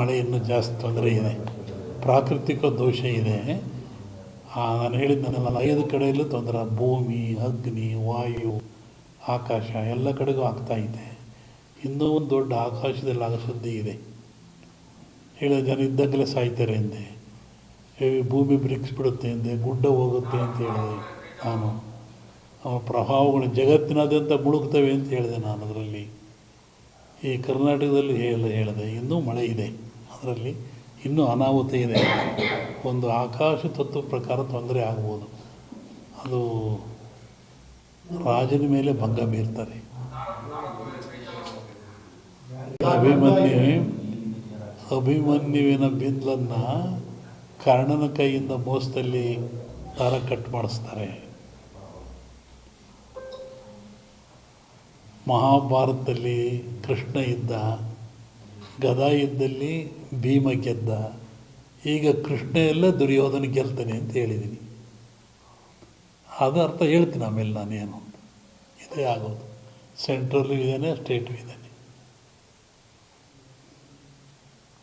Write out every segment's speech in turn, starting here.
ಮಳೆ ಇನ್ನೂ ಜಾಸ್ತಿ ತೊಂದರೆ ಇದೆ. ಪ್ರಾಕೃತಿಕ ದೋಷ ಇದೆ. ನಾನು ಹೇಳಿದ್ನಲ್ಲ ಐದು ಕಡೆಯಲ್ಲೂ ತೊಂದರೆ ಭೂಮಿ, ಅಗ್ನಿ, ವಾಯು, ಆಕಾಶ ಎಲ್ಲ ಕಡೆಗೂ ಆಗ್ತಾ ಇದೆ. ಇನ್ನೂ ಒಂದು ದೊಡ್ಡ ಆಕಾಶದಲ್ಲಿ ಆಗೋ ಸುದ್ದಿ ಇದೆ. ಹೇಳಿದ ಜನ ಇದ್ದಾಗಲೇ ಸಾಯ್ತಾರೆ ಎಂದೆ. ಭೂಮಿ ಬಿಡುತ್ತೆ ಎಂದೆ, ಗುಡ್ಡ ಹೋಗುತ್ತೆ ಅಂತ ಹೇಳಿದೆ ನಾನು. ಪ್ರಭಾವಗಳು ಜಗತ್ತಿನಾದ್ಯಂತ ಮುಳುಗ್ತವೆ ಅಂತ ಹೇಳಿದೆ ನಾನು ಅದರಲ್ಲಿ. ಈ ಕರ್ನಾಟಕದಲ್ಲಿ ಹೇಳ, ಹೇಳಿದೆ, ಇನ್ನೂ ಮಳೆ ಇದೆ. ಅದರಲ್ಲಿ ಇನ್ನೂ ಅನಾಹುತ ಇದೆ. ಒಂದು ಆಕಾಶ ತತ್ವ ಪ್ರಕಾರ ತೊಂದರೆ ಆಗ್ಬೋದು. ಅದು ರಾಜನ ಮೇಲೆ ಭಂಗ ಬೀರ್ತಾರೆ. ಅಭಿಮನ್ಯು, ಅಭಿಮನ್ಯುವಿನ ಬಿಂದ್ಲನ್ನು ಕರ್ಣನ ಕೈಯಿಂದ ಮೋಸದಲ್ಲಿ ದಾರ ಕಟ್ ಮಾಡಿಸ್ತಾರೆ. ಮಹಾಭಾರತದಲ್ಲಿ ಕೃಷ್ಣ ಇದ್ದ ಗದಾ ಇದ್ದಲ್ಲಿ ಭೀಮ ಗೆದ್ದ. ಈಗ ಕೃಷ್ಣ ಎಲ್ಲ ದುರ್ಯೋಧನ ಗೆಲ್ತಾನೆ ಅಂತ ಹೇಳಿದ್ದೀನಿ ಅದು ಅರ್ಥ ಹೇಳ್ತೀನಿ ಆಮೇಲೆ ನಾನೇನು ಅಂತ. ಇದೇ ಆಗೋದು. ಸೆಂಟ್ರಲ್ಲೂ ಇದ್ದಾನೆ ಸ್ಟೇಟು ಇದ್ದಾನೆ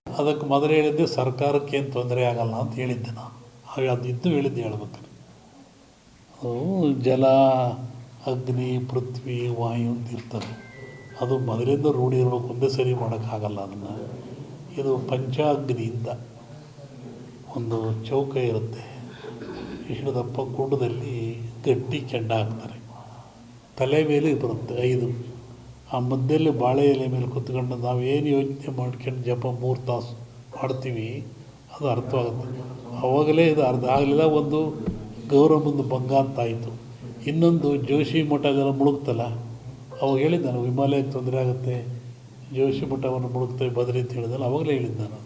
ಅದಕ್ಕೆ ಮೊದಲು ಹೇಳಿದ್ದೆ, ಸರ್ಕಾರಕ್ಕೆ ಏನು ತೊಂದರೆ ಆಗಲ್ಲ ಅಂತ ಹೇಳಿದ್ದೆ ನಾನು. ಹಾಗೆ ಅದು ಇದ್ದು ಹೇಳಿದ್ದೆ ಹೇಳ್ಬೇಕು. ಜಲ, ಅಗ್ನಿ, ಪೃಥ್ವಿ, ವಾಯು ಅಂತ ಇರ್ತದೆ. ಅದು ಮೊದಲಿಂದ ರೂಢಿ ಇರಬೇಕು ಒಂದೇ ಸರಿ ಮಾಡೋಕ್ಕಾಗಲ್ಲ ಅದನ್ನು. ಇದು ಪಂಚಾಗ್ನಿಯಿಂದ ಒಂದು ಚೌಕ ಇರುತ್ತೆ. ಇಷ್ಟು ದಪ್ಪ ಕುಂಡದಲ್ಲಿ ಗಟ್ಟಿ ಚೆಂಡ ಹಾಕ್ತಾರೆ. ತಲೆ ಮೇಲೆ ಬರುತ್ತೆ, ಐದು. ಆ ಮಧ್ಯದಲ್ಲಿ ಬಾಳೆ ಎಲೆ ಮೇಲೆ ಕುತ್ಕೊಂಡು ಏನು ಯೋಚನೆ ಮಾಡ್ಕೊಂಡು ಜಪ ಮೂರು ತಾಸು ಮಾಡ್ತೀವಿ, ಅದು ಅರ್ಥವಾಗುತ್ತೆ. ಅವಾಗಲೇ ಇದು ಅರ್ಧ, ಆಗಲಿಲ್ಲ, ಒಂದು ಗೌರವೊಂದು ಭಂಗ ಅಂತ ಆಯಿತು. ಇನ್ನೊಂದು ಜೋಶಿ ಮಠ ಅದೆಲ್ಲ ಮುಳುಗ್ತಲ್ಲ ಅವಾಗ ಹೇಳಿದ್ದಾನೆ ನಾನು ಹಿಮಾಲಯಕ್ಕೆ ತೊಂದರೆ ಆಗುತ್ತೆ ಜೋಶಿ ಮಠವನ್ನು ಮುಳುಗ್ತೇವೆ, ಬದರಿ ಅಂತ ಹೇಳಿದಲ್ಲ, ಅವಾಗಲೇ ಹೇಳಿದ್ದೆ ನಾನು